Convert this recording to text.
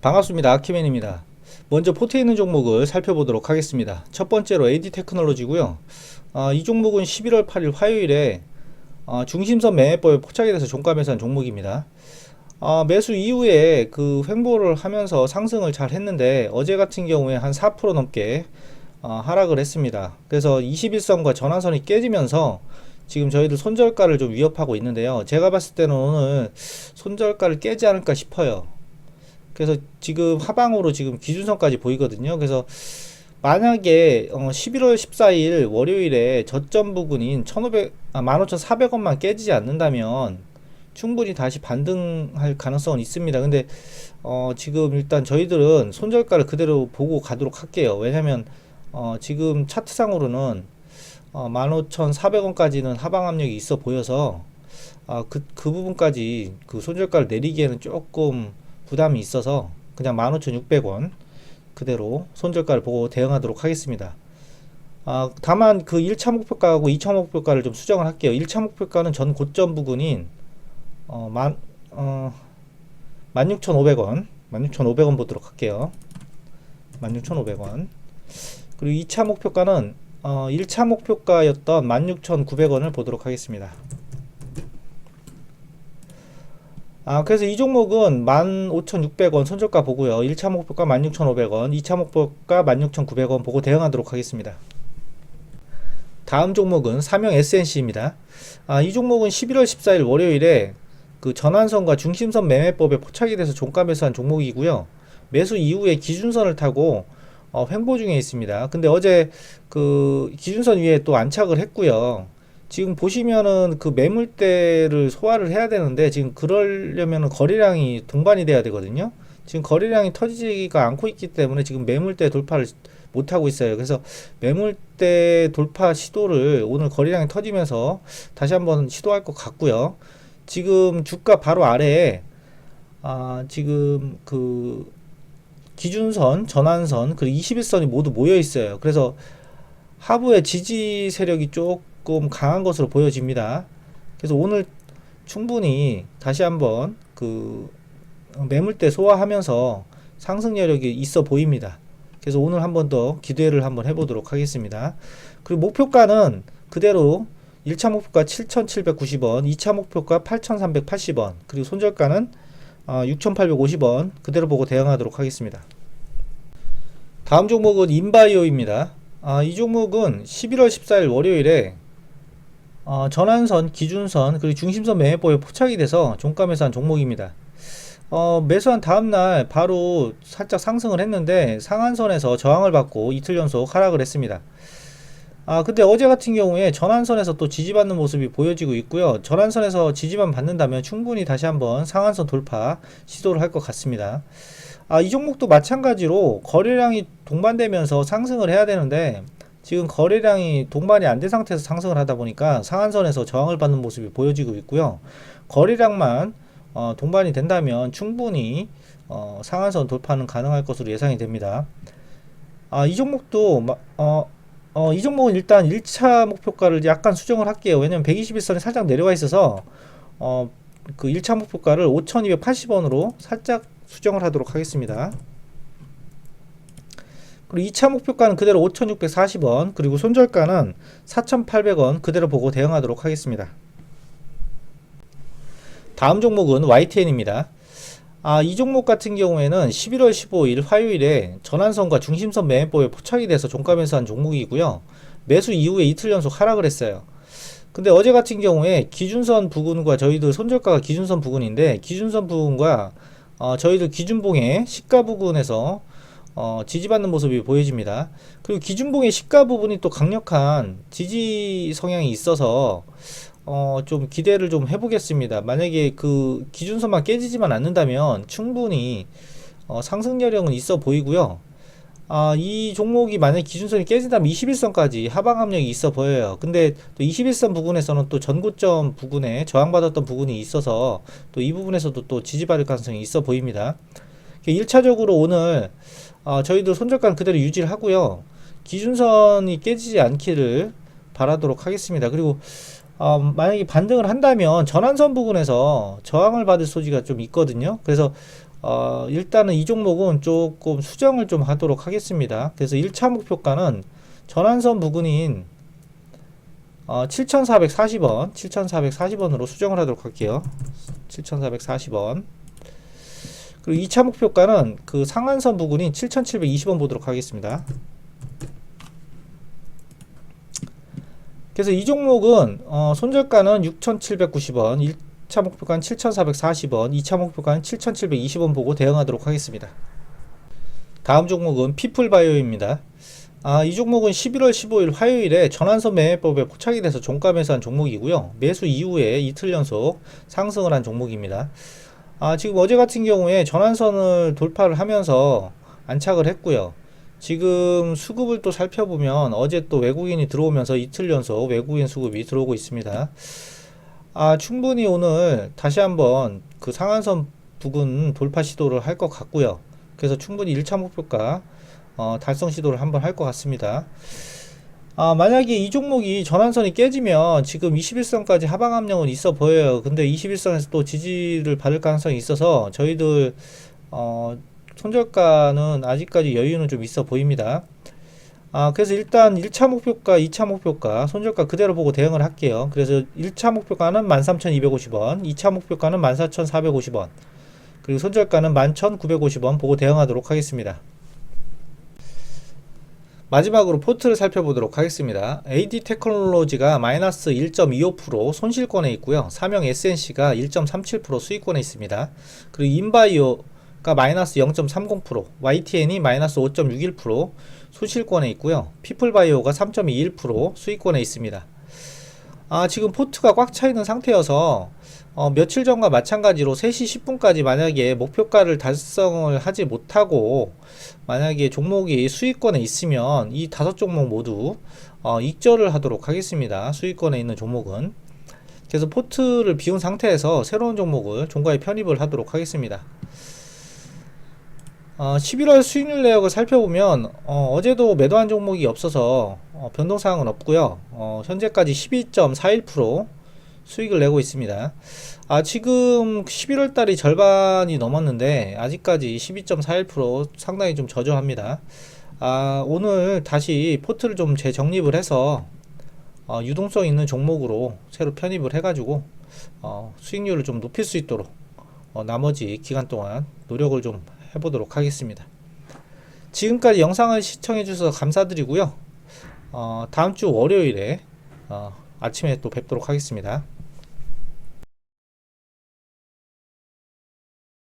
반갑습니다. 아키맨입니다. 먼저 포트에 있는 종목을 살펴보도록 하겠습니다. 첫 번째로 AD 테크놀로지고요. 아, 이 종목은 11월 8일 화요일에 아, 중심선 매매법에 포착이 돼서 종가 매수한 종목입니다. 아, 매수 이후에 그 횡보를 하면서 상승을 잘 했는데 어제 같은 경우에 한 4% 넘게 아, 하락을 했습니다. 그래서 21선과 전환선이 깨지면서 지금 저희들 손절가를 좀 위협하고 있는데요. 제가 봤을 때는 오늘 손절가를 깨지 않을까 싶어요. 그래서 지금 하방으로 지금 기준선까지 보이거든요. 그래서 만약에 어 11월 14일 월요일에 저점 부근인 1,500, 아, 15,400원만 깨지지 않는다면 충분히 다시 반등할 가능성은 있습니다. 근데 어 지금 일단 저희들은 손절가를 그대로 보고 가도록 할게요. 왜냐면 어 지금 차트상으로는 어 15,400원까지는 하방 압력이 있어 보여서 아, 그, 그 부분까지 그 손절가를 내리기에는 조금 부담이 있어서 그냥 15,600원 그대로 손절가를 보고 대응하도록 하겠습니다. 아, 다만 그 1차 목표가하고 2차 목표가를 좀 수정을 할게요. 1차 목표가는 전 고점 부근인 어, 만, 어, 16,500원 16,500원 보도록 할게요. 16,500원 그리고 2차 목표가는 어, 1차 목표가였던 16,900원을 보도록 하겠습니다. 아, 그래서 이 종목은 15,600원 손절가 보고요. 1차 목표가 16,500원, 2차 목표가 16,900원 보고 대응하도록 하겠습니다. 다음 종목은 삼형 SNC입니다. 아, 이 종목은 11월 14일 월요일에 그 전환선과 중심선 매매법에 포착이 돼서 종가 매수한 종목이고요. 매수 이후에 기준선을 타고 어, 횡보 중에 있습니다. 근데 어제 그 기준선 위에 또 안착을 했고요. 지금 보시면은 그 매물대를 소화를 해야 되는데 지금 그러려면은 거래량이 동반이 돼야 되거든요. 지금 거래량이 터지지가 않고 있기 때문에 지금 매물대 돌파를 못 하고 있어요. 그래서 매물대 돌파 시도를 오늘 거래량이 터지면서 다시 한번 시도할 것 같고요. 지금 주가 바로 아래에 아, 지금 그 기준선, 전환선, 그리고 21선이 모두 모여 있어요. 그래서 하부의 지지 세력이 조금 강한 것으로 보여집니다. 그래서 오늘 충분히 다시 한번 그 매물대 소화하면서 상승 여력이 있어 보입니다. 그래서 오늘 한 번 더 기대를 한번 해보도록 하겠습니다. 그리고 목표가는 그대로 1차 목표가 7,790원, 2차 목표가 8,380원, 그리고 손절가는 어, 6,850원 그대로 보고 대응하도록 하겠습니다. 다음 종목은 인바이오입니다. 아, 이 종목은 11월 14일 월요일에 어, 전환선, 기준선, 그리고 중심선 매매법에 포착이 돼서 종가 매수한 종목입니다. 어, 매수한 다음날 바로 살짝 상승을 했는데 상한선에서 저항을 받고 이틀 연속 하락을 했습니다. 아, 근데 어제 같은 경우에 전환선에서 또 지지받는 모습이 보여지고 있고요. 전환선에서 지지만 받는다면 충분히 다시 한번 상한선 돌파 시도를 할 것 같습니다. 아, 이 종목도 마찬가지로 거래량이 동반되면서 상승을 해야 되는데 지금 거래량이 동반이 안 된 상태에서 상승을 하다 보니까 상한선에서 저항을 받는 모습이 보여지고 있고요. 거래량만 어, 동반이 된다면 충분히 어, 상한선 돌파는 가능할 것으로 예상이 됩니다. 아, 이 종목도 마, 어, 어, 이 종목은 일단 1차 목표가를 약간 수정을 할게요. 왜냐면 121선이 살짝 내려와 있어서 어, 그 1차 목표가를 5,280원으로 살짝 수정을 하도록 하겠습니다. 그리고 2차 목표가는 그대로 5,640원, 그리고 손절가는 4,800원 그대로 보고 대응하도록 하겠습니다. 다음 종목은 YTN입니다. 아, 이 종목 같은 경우에는 11월 15일 화요일에 전환선과 중심선 매매법에 포착이 돼서 종가 매수한 종목이고요. 매수 이후에 이틀 연속 하락을 했어요. 근데 어제 같은 경우에 기준선 부근과 저희들 손절가가 기준선 부근인데 기준선 부근과 어, 저희들 기준봉의 시가 부근에서 어, 지지받는 모습이 보여집니다. 그리고 기준봉의 시가 부분이 또 강력한 지지 성향이 있어서 어, 좀 기대를 좀 해보겠습니다. 만약에 그 기준선만 깨지지만 않는다면 충분히 어, 상승 여력은 있어 보이고요. 아, 이 종목이 만약 기준선이 깨진다면 21선까지 하방 압력이 있어 보여요. 근데 또 21선 부근에서는 또 전고점 부근에 저항받았던 부분이 있어서 또 이 부분에서도 또 지지받을 가능성이 있어 보입니다. 1차적으로 오늘 어, 저희도 손절가는 그대로 유지를 하고요. 기준선이 깨지지 않기를 바라도록 하겠습니다. 그리고 어, 만약에 반등을 한다면 전환선 부근에서 저항을 받을 소지가 좀 있거든요. 그래서 어, 일단은 이 종목은 조금 수정을 좀 하도록 하겠습니다. 그래서 1차 목표가는 전환선 부근인 어, 7,440원, 7,440원으로 수정을 하도록 할게요. 7,440원. 그리고 2차 목표가는 그 상한선 부근인 7,720원 보도록 하겠습니다. 그래서 이 종목은 어, 손절가는 6,790원, 1차 목표가는 7,440원, 2차 목표가는 7,720원 보고 대응하도록 하겠습니다. 다음 종목은 피플바이오입니다. 아, 이 종목은 11월 15일 화요일에 전환선 매매법에 포착이 돼서 종가 매수한 종목이고요. 매수 이후에 이틀 연속 상승을 한 종목입니다. 아, 지금 어제 같은 경우에 전환선을 돌파를 하면서 안착을 했고요. 지금 수급을 또 살펴보면 어제 또 외국인이 들어오면서 이틀 연속 외국인 수급이 들어오고 있습니다. 아, 충분히 오늘 다시 한번 그 상한선 부근 돌파 시도를 할 것 같고요. 그래서 충분히 1차 목표가 어, 달성 시도를 한번 할 것 같습니다. 아, 만약에 이 종목이 전환선이 깨지면 지금 21선까지 하방 압력은 있어 보여요. 근데 21선에서 또 지지를 받을 가능성이 있어서 저희들 어, 손절가는 아직까지 여유는 좀 있어 보입니다. 아, 그래서 일단 1차 목표가, 2차 목표가, 손절가 그대로 보고 대응을 할게요. 그래서 1차 목표가는 13,250원, 2차 목표가는 14,450원, 그리고 손절가는 11,950원 보고 대응하도록 하겠습니다. 마지막으로 포트를 살펴보도록 하겠습니다. AD 테크놀로지가 마이너스 1.25% 손실권에 있고요. 사명 SNC가 1.37% 수익권에 있습니다. 그리고 인바이오가 마이너스 0.30%, YTN이 마이너스 5.61% 손실권에 있고요. 피플바이오가 3.21% 수익권에 있습니다. 아, 지금 포트가 꽉 차 있는 상태여서 어, 며칠 전과 마찬가지로 3시 10분까지 만약에 목표가를 달성을 하지 못하고 만약에 종목이 수익권에 있으면 이 다섯 종목 모두 어, 익절을 하도록 하겠습니다. 수익권에 있는 종목은 그래서 포트를 비운 상태에서 새로운 종목을 종가에 편입을 하도록 하겠습니다. 어, 11월 수익률 내역을 살펴보면 어, 제도 매도한 종목이 없어서 어, 변동사항은 없고요. 어, 현재까지 12.41% 수익을 내고 있습니다. 아, 지금 11월 달이 절반이 넘었는데 아직까지 12.41% 상당히 좀 저조합니다. 아, 오늘 다시 포트를 좀 재정립을 해서 어, 유동성 있는 종목으로 새로 편입을 해가지고 어, 수익률을 좀 높일 수 있도록 어, 나머지 기간 동안 노력을 좀 해보도록 하겠습니다. 지금까지 영상을 시청해 주셔서 감사드리고요. 어, 다음 주 월요일에 어, 아침에 또 뵙도록 하겠습니다.